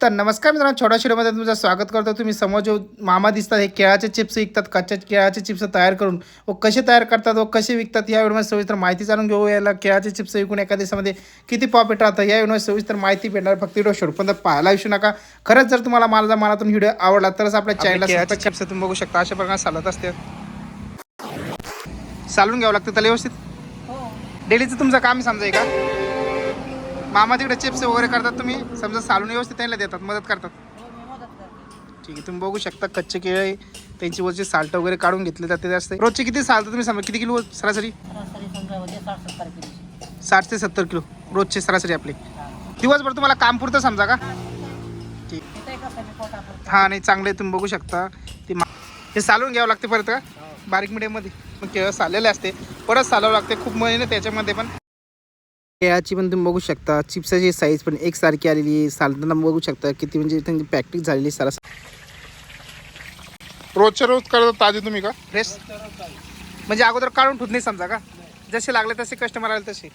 तर नमस्कार मित्रांनो छोट्या शिरोमध्ये तुमचं स्वागत करतो. तुम्ही समोर जो मामा दिसतात हे केळाचे चिप्स विकतात कच्च्या केळाचे चिप्स तयार करून व कसे तयार करतात व कसे विकतात या व्हिडिओमध्ये सविस्तर माहिती जाणून घेऊ. याला केळाचे चिप्स विकून एका दिवसामध्ये किती प्रॉफिट राहतं या व्हिडिओमध्ये सविस्तर माहिती भेटणार. फक्त व्हिडिओ शेवटपर्यंत पाहायला विषू नका. खरंच जर तुम्हाला माझा मनातून व्हिडिओ आवडला तरच आपल्या चॅनलला चिप्स तुम्ही बघू शकता अशा प्रकारे चालत असते. चालून घ्यावं लागतं त्याला व्यवस्थित? डेलीचं तुमचं काम समजाय का? मामा तिकडे चिप्स वगैरे करतात तुम्ही? समजा सालून व्यवस्थित त्यांना देतात मदत करतात. ठीक आहे तुम्ही बघू शकता कच्चे केळे त्यांची वरची साल्ट वगैरे काढून घेतले जाते जास्त. रोजचे किती साल्ट तुम्ही समजा किती किलो सरासरी? साठ ते सत्तर किलो. रोजचे सरासरी आपले. दिवसभर तुम्हाला काम पुरतं समजा का? ठीक. हा नाही चांगले तुम्ही बघू शकता. ते मा- हे सालून घ्यावं लागते परत का? बारीक मिडियममध्ये. मग केळं सालेले असते. परत सालावं लागते खूप महिने त्याच्यामध्ये पण. केळाची पण तुम्ही बघू शकता. चिप्साची साईज पण एकसारखी आलेली आहे. सालताना बघू शकता किती म्हणजे त्यांची प्रॅक्टिस झालेली सरास रोजच्या रोज करत ताजे तुम्ही का? फ्रेश म्हणजे अगोदर काढून ठेवत नाही समजा का? जसे लागले तसे कस्टमर आले तसे.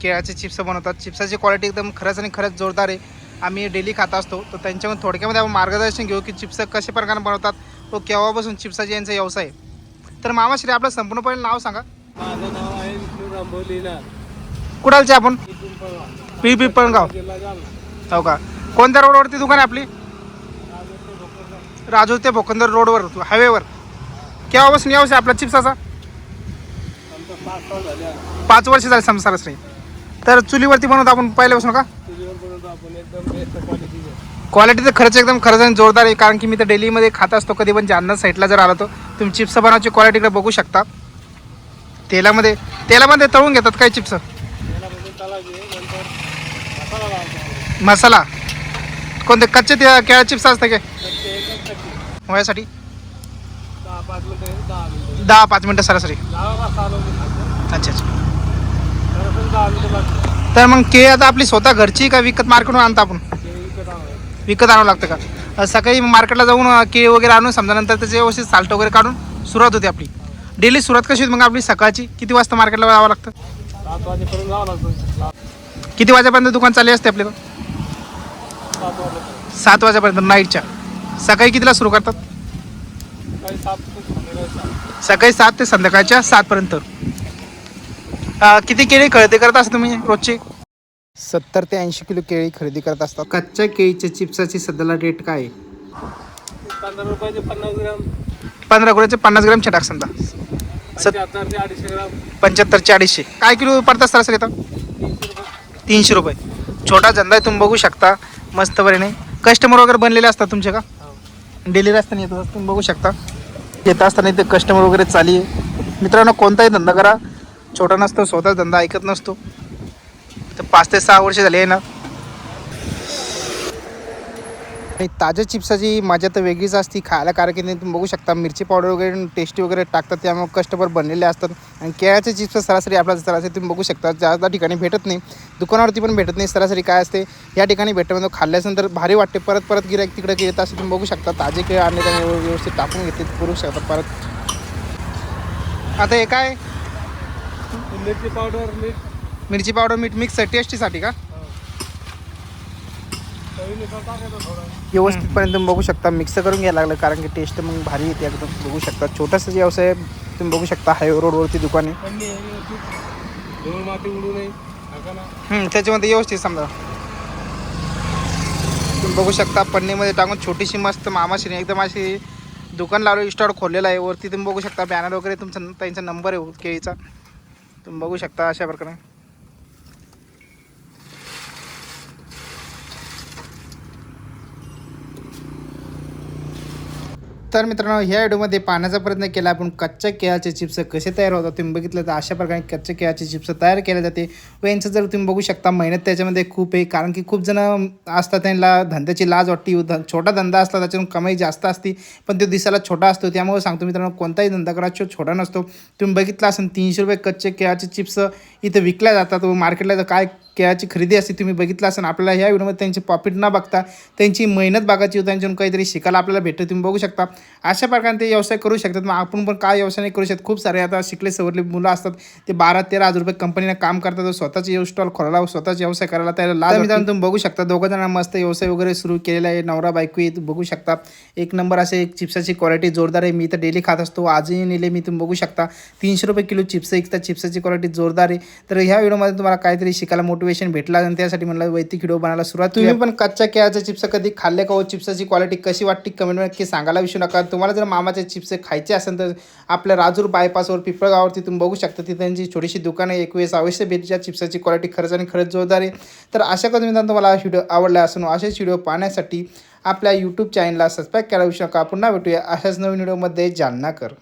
केळाचे चिप्स बनवतात. चिप्साची क्वालिटी एकदम खरंच आणि खरंच जोरदार आहे. आम्ही डेली खात असतो. तर त्यांच्यामध्ये थोडक्यामध्ये आपण मार्गदर्शन घेऊ की चिप्स कशा प्रकारे बनवतात. व केव्हापासून चिप्साची यांचा व्यवसाय आहे. तर मामाश्री आपलं संपूर्णपणे नाव सांगा. माझं नाव आहे विष्णू रामभाऊ लीना कुठालचे आपण? पी पिंपळगाव. हो का? कोणत्या रोडवरती दुकान आहे आपली? राजूर ते भोकंदर रोडवर हायवेवर केव्हापासून व्यवसाय आपला चिप्साचा पाच वर्ष झाले सम सरासरी तर चुलीवरती बनवतो आपण पहिल्यापासून का? तुझ्यावर बनवतो आपण एकदम बेस्ट क्वालिटीचे क्वालिटी तर खरंच एकदम खरंच आणि जोरदार आहे कारण की मी तर डेलीमध्ये खात असतो कधी पण जालना साईडला जर आलो तर. तुम्ही चिप्स बनवायची क्वालिटीकडे बघू शकता. तेलामध्ये तेलामध्ये तळून घेतात काय चिप्स त्याला म्हणजे तलाची नंतर मसाला लावतो मसाला? कोणते कच्चे ते केळा चिप्स असते काय? तर ते एकच टक्के वयासाठी? दहा पाच मिनटं दहा मिनटं दहा पाच मिनटं सरासरी. दहा. अच्छा अच्छा. तर पण दहा मिनटं लागतात तर मग केळी आता आपली स्वतः घरची का विकत मार्केटवर आणता आपण? विकत आणावं. लागतं का? सकाळी मार्केटला जाऊन केळी वगैरे आणून समजा नंतर त्याचे व्यवस्थित साल्ट वगैरे काढून सुरुवात होते आपली. डेली सुरुवात कशी होती मग आपली? सकाळची किती वाजता मार्केटला जावं लागतं? सात वाजेपर्यंत जावं किती वाजेपर्यंत दुकान चालू असते आपल्याला सात वाजेपर्यंत सात वाजेपर्यंत नाईटच्या सकाळी कितीला सुरू करतात? सकाळी सात ते संध्याकाळच्या सातपर्यंत अं, किती केळी खरेदी करत असता तुम्ही रोजची? सत्तर ते ऐंशी किलो केळी खरेदी करत असतात. कच्च्या केळीच्या चिप्साची सध्याला रेट काय आहे? पंधरा रुपयाचे पन्नास ग्राम. पंधरा गुळ्याचे पन्नास ग्राम छटाक समजा. पंच्याहत्तर ते अडीचशे ग्राम. पंच्याहत्तरचे अडीचशे. काय किलो पडतात सरासरी आता तीनशे रुपये. तीनशे रुपये छोटा धंदा आहे तुम्ही बघू शकता. मस्त बरे कस्टमर वगैरे बनलेले असतात तुमचे का? हो. डेली असताना येत असतात तुम्ही बघू शकता. येत असताना इथे कस्टमर वगैरे चाली आहे. मित्रांनो कोणताही धंदा करा. छोटा नसतो स्वतः धंदा ऐकत नसतो. तर पाच ते सहा वर्ष झाले आहे ना. ताज्या चिप्साची मजा तर वेगळीच असती खायला कारण की तुम्ही बघू शकता. मिरची पावडर वगैरे टेस्टी वगैरे टाकतात त्यामुळे कस्टमर बनलेले असतात. आणि केळ्याचे चिप्स सरासरी आपल्याला सरासरी तुम्ही बघू शकता जास्त ठिकाणी भेटत नाही. दुकानावरती पण भेटत नाही सरासरी काय असते या ठिकाणी भेटल्यानंतर खाल्ल्यानंतर भारी वाटते. परत परत गिरायक तिकडे येत असं तुम्ही बघू शकता. ताजे केळ आणले त्याने व्यवस्थित टाकून घेते करू शकता परत. आता हे काय मिरची पावडर मीठ. मिरची पावडर मीठ मिक्स टेस्टीसाठी का? चवीनुसार टाकायचं थोडं. व्यवस्थितपर्यंत तुम्ही बघू शकता मिक्स करून घ्यायला लागलं कारण की टेस्ट मग भारी येते एकदम बघू शकता. छोटासा व्यवसाय. तुम्ही बघू शकता हायवे रोडवरती दुकान आहे. थंडी आहे व्यवस्थित. धूळ माती उडू नये. नका ना? हम्म, त्याच्यामध्ये व्यवस्थित समजा. तुम्ही बघू शकता पन्नीमध्ये टाकून छोटीशी मस्त मामाशीने एकदम अशी दुकान लावलं स्टॉल खोललेला आहे. वरती तुम्ही बघू शकता बॅनर वगैरे तुमचा त्यांचा नंबर आहे केळीचा. तुम्ही बघू शकता अशा प्रकारे. तर मित्रांनो ह्या व्हिडिओमध्ये पाहण्याचा प्रयत्न केला. आपण कच्च्या केळाचे चिप्स कसे तयार होतात तुम्ही बघितलं तर अशा प्रकारे कच्च्या केळाचे चिप्स तयार केले जाते. व यांचं जर तुम्ही बघू शकता मेहनत त्याच्यामध्ये खूप आहे. कारण की खूप जण असतात त्यांना धंद्याची लाज वाटते. ध- छोटा धंदा असला त्याच्यातून कमाई जास्त असते. पण तो दिसायला छोटा असतो. त्यामुळे सांगतो मित्रांनो कोणताही धंदा करा छोटा नसतो. तुम्ही बघितला असेल तीनशे रुपये कच्चे केळाचे चिप्स इथं विकल्या जातात व मार्केटला काय केळाची खरेदी असते तुम्ही बघितलं असेल आपल्याला ह्या व्हिडिओमध्ये त्यांची प्रॉफिट न बघता त्यांची मेहनत बघायची होती त्यांच्याकडून काहीतरी शिकायला आपल्याला भेटतं तुम्ही बघू शकता. अशा प्रकारे ते व्यवसाय करू शकतात. मग आपण पण काय व्यवसाय नाही करू शकत. खूप सारे आता शिकले सवरले मुलं असतात. ते बारा तेरा हजार रुपये कंपनीला काम करतात. स्वतःचे स्टॉल खोलायला स्वतःचा व्यवसाय करायला त्याला लाज मित्रांनो तुम्ही बघू शकता. दोघं जण मस्त व्यवसाय वगैरे सुरू केलेला आहे. नवरा बायको आहे बघू शकता. एक नंबर असे चिप्साची क्वालिटी जोरदार आहे. मी तर डेली खात असतो. आजही नेले मी तुम्ही बघू शकता. तीनशे रुपये किलो चिप्स एक तर चिप्साची क्वालिटी जोरदार आहे. तर ह्या व्हिडिओमध्ये तुम्हाला काहीतरी शिकायला मोटिवेशन भेटला आणि त्यासाठी म्हणलं वैतिक व्हिडिओ बनायला सुरुवात तुम्ही पण कच्च्या केळाच्या चिप्स कधी खाल्ले का हो? चिप्साची क्वालिटी कशी वाटते? कमेंट नक्की सांगायला विषय नका. तुम्हाला जर मामाचे चिप्स खायचे असेल तर आपल्या राजूर बायपासवर पिंपळगावरती तुम्ही बघू शकता. तिथे त्यांची छोटीशी दुकानं आहे. एक वेळेस अवश्य भेट ज्या चिप्साची क्वालिटी खरंच आणि खरंच जोरदार आहे. तर अशा कधी तुम्हाला हा व्हिडिओ आवडला असून असेच व्हिडिओ पाहण्यासाठी आपल्या यूट्यूब चॅनलला सबस्क्राईब करायला विषय नका. पुन्हा भेटूया अशाच नवीन व्हिडिओमध्ये जालना कर.